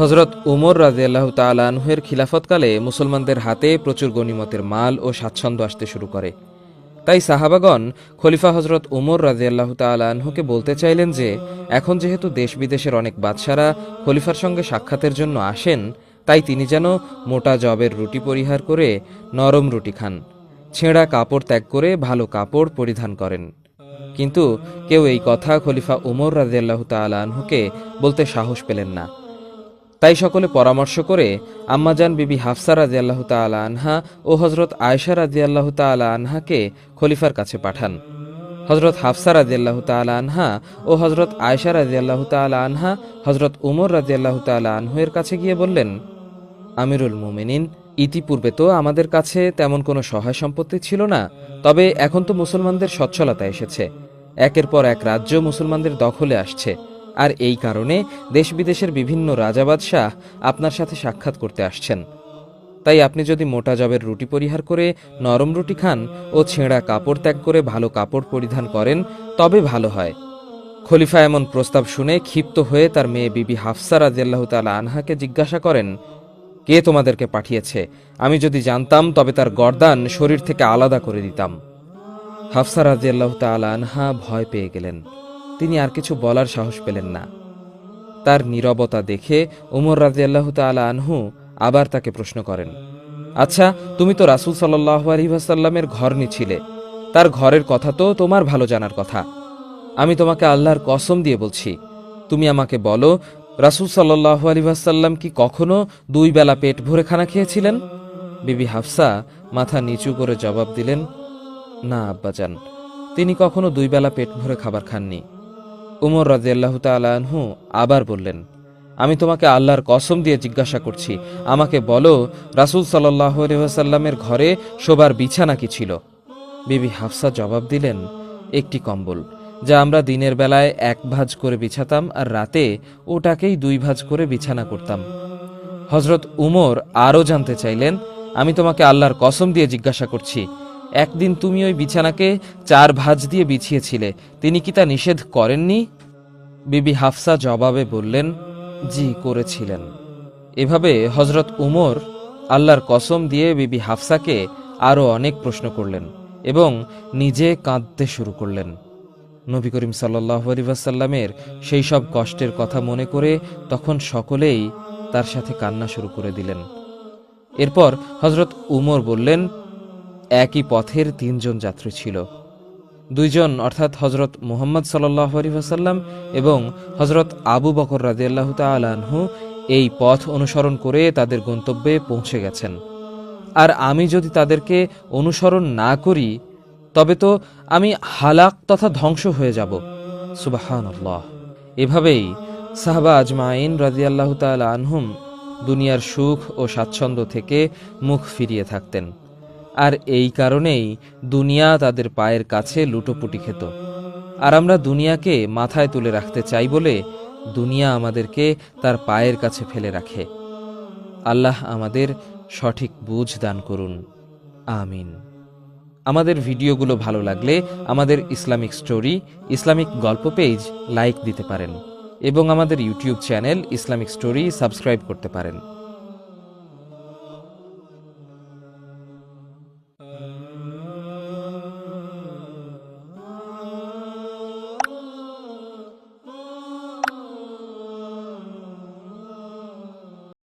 হজরত উমর রাজিয়াল্লাহ তালানহের খিলাফতকালে মুসলমানদের হাতে প্রচুর গণিমতের মাল ও স্বাচ্ছন্দ্য আসতে শুরু করে। তাই সাহাবাগণ খলিফা হজরত উমর রাজিয়াল্লাহ তালানহুকে বলতে চাইলেন যে, এখন যেহেতু দেশ বিদেশের অনেক বাদশারা খলিফার সঙ্গে সাক্ষাতের জন্য আসেন, তাই তিনি যেন মোটা জবের রুটি পরিহার করে নরম রুটি খান, ছেঁড়া কাপড় ত্যাগ করে ভালো কাপড় পরিধান করেন। কিন্তু কেউ এই কথা খলিফা উমর রাজিয়াল্লাহ তালানহুকে বলতে সাহস পেলেন না। তাই সকলে পরামর্শ করে আম্মাজান বিবি হাফসা রাজি আল্লাহ তালা আনহা ও হজরত আয়সা রাজি আল্লাহ তালা আনহাকে খলিফার কাছে পাঠান। হজরত হাফসা রাজি আল্লাহ তালা আনহা ও হজরত আয়সা রাজি আল্লাহ তালা আনহা হজরত উমর রাজি আল্লাহ তালা আনহুয়ের কাছে গিয়ে বললেন, আমিরুল মুমিনিন, ইতিপূর্বে তো আমাদের কাছে তেমন কোনো সহায় সম্পত্তি ছিল না, তবে এখন তো মুসলমানদের সচ্ছলতা এসেছে। একের পর এক রাজ্য মুসলমানদের দখলে আসছে। আর এই কারণে দেশ বিদেশের বিভিন্ন রাজাবাদশাহ আপনার সাথে সাক্ষাৎ করতে আসছেন। তাই আপনি যদি মোটা জবের রুটি পরিহার করে নরম রুটি খান ও ছেঁড়া কাপড় ত্যাগ করে ভালো কাপড় পরিধান করেন, তবে ভালো হয়। খলিফা এমন প্রস্তাব শুনে ক্ষিপ্ত হয়ে তার মেয়ে বিবি হাফসা রাজিয়াল্লাহ তালা আনহাকে জিজ্ঞাসা করেন, কে তোমাদেরকে পাঠিয়েছে? আমি যদি জানতাম, তবে তার গর্দান শরীর থেকে আলাদা করে দিতাম। হাফসা রাজিয়াল্লাহ তালা আনহা ভয় পেয়ে গেলেন। তিনি আর কিছু বলার সাহস পেলেন না। তার নীরবতা দেখে উমর রাজিয়াল্লাহ তালা আনহু আবার তাকে প্রশ্ন করেন আচ্ছা তুমি তো রাসুল সাল্লাহ আলহিহাসাল্লামের ঘর নিছিলে তার ঘরের কথা তো তোমার ভালো জানার কথা। আমি তোমাকে আল্লাহর কসম দিয়ে বলছি, তুমি আমাকে বলো, রাসুল সাল্লাহ আলহিহাসাল্লাম কি কখনো দুই বেলা পেট ভরে খানা খেয়েছিলেন? বিবি হাফসা মাথা নিচু করে জবাব দিলেন, না, আব্বাজান, তিনি কখনো দুই বেলা পেট ভরে খাবার খাননি। উমর রাজিয়াল্লাহ তালাহু আবার বললেন, আমি তোমাকে আল্লাহর কসম দিয়ে জিজ্ঞাসা করছি। আমাকে বলো, রাসুল সাল্লাহ সাল্লামের ঘরে শোবার বিছানা কি ছিল? বিবি হাফসা জবাব দিলেন, একটি কম্বল, যা আমরা দিনের বেলায় এক ভাঁজ করে বিছাতাম আর রাতে ওটাকেই দুই ভাঁজ করে বিছানা করতাম। হজরত উমর আরও জানতে চাইলেন, আমি তোমাকে আল্লাহর কসম দিয়ে জিজ্ঞাসা করছি একদিন তুমি ওই বিছানাকে চার ভাঁজ দিয়ে বিছিয়েছিলে, তিনি কি তা নিষেধ করেননি? বিবি হাফসা জবাবে বললেন, জি, করেছিলেন। এভাবে হজরত উমর আল্লাহর কসম দিয়ে বিবি হাফসাকে আরও অনেক প্রশ্ন করলেন এবং নিজে কাঁদতে শুরু করলেন। নবী করিম সাল্লাহ আলিবাসাল্লামের সেই সব কষ্টের কথা মনে করে তখন সকলেই তার সাথে কান্না শুরু করে দিলেন। এরপর হজরত উমর বললেন একই পথের তিনজন যাত্রী ছিল। দুইজন, অর্থাৎ হজরত মুহম্মদ সাল্লাহ আলিহাসাল্লাম এবং হজরত আবু বকর রাজিয়াল্লাহ তালাহু এই পথ অনুসরণ করে তাদের গন্তব্যে পৌঁছে গেছেন। আর আমি যদি তাদেরকে অনুসরণ না করি, তবে তো আমি হালাক তথা ধ্বংস হয়ে যাব। সুবাহান এভাবেই সাহবা আজমাইন রাজিয়াল্লাহ তাল আনহুম দুনিয়ার সুখ ও স্বাচ্ছন্দ্য থেকে মুখ ফিরিয়ে থাকতেন। আর এই কারণেই দুনিয়া তাদের পায়ের কাছে লুটোপুটি খেত। আর আমরা দুনিয়াকে মাথায় তুলে রাখতে চাই বলে দুনিয়া আমাদেরকে তার পায়ের কাছে ফেলে রাখে। আল্লাহ আমাদের সঠিক বুঝ দান করুন। আমিন। আমাদের ভিডিওগুলো ভালো লাগলে আমাদের ইসলামিক স্টোরি, ইসলামিক গল্প পেজ লাইক দিতে পারেন এবং আমাদের YouTube channel Islamic story subscribe করতে পারেন।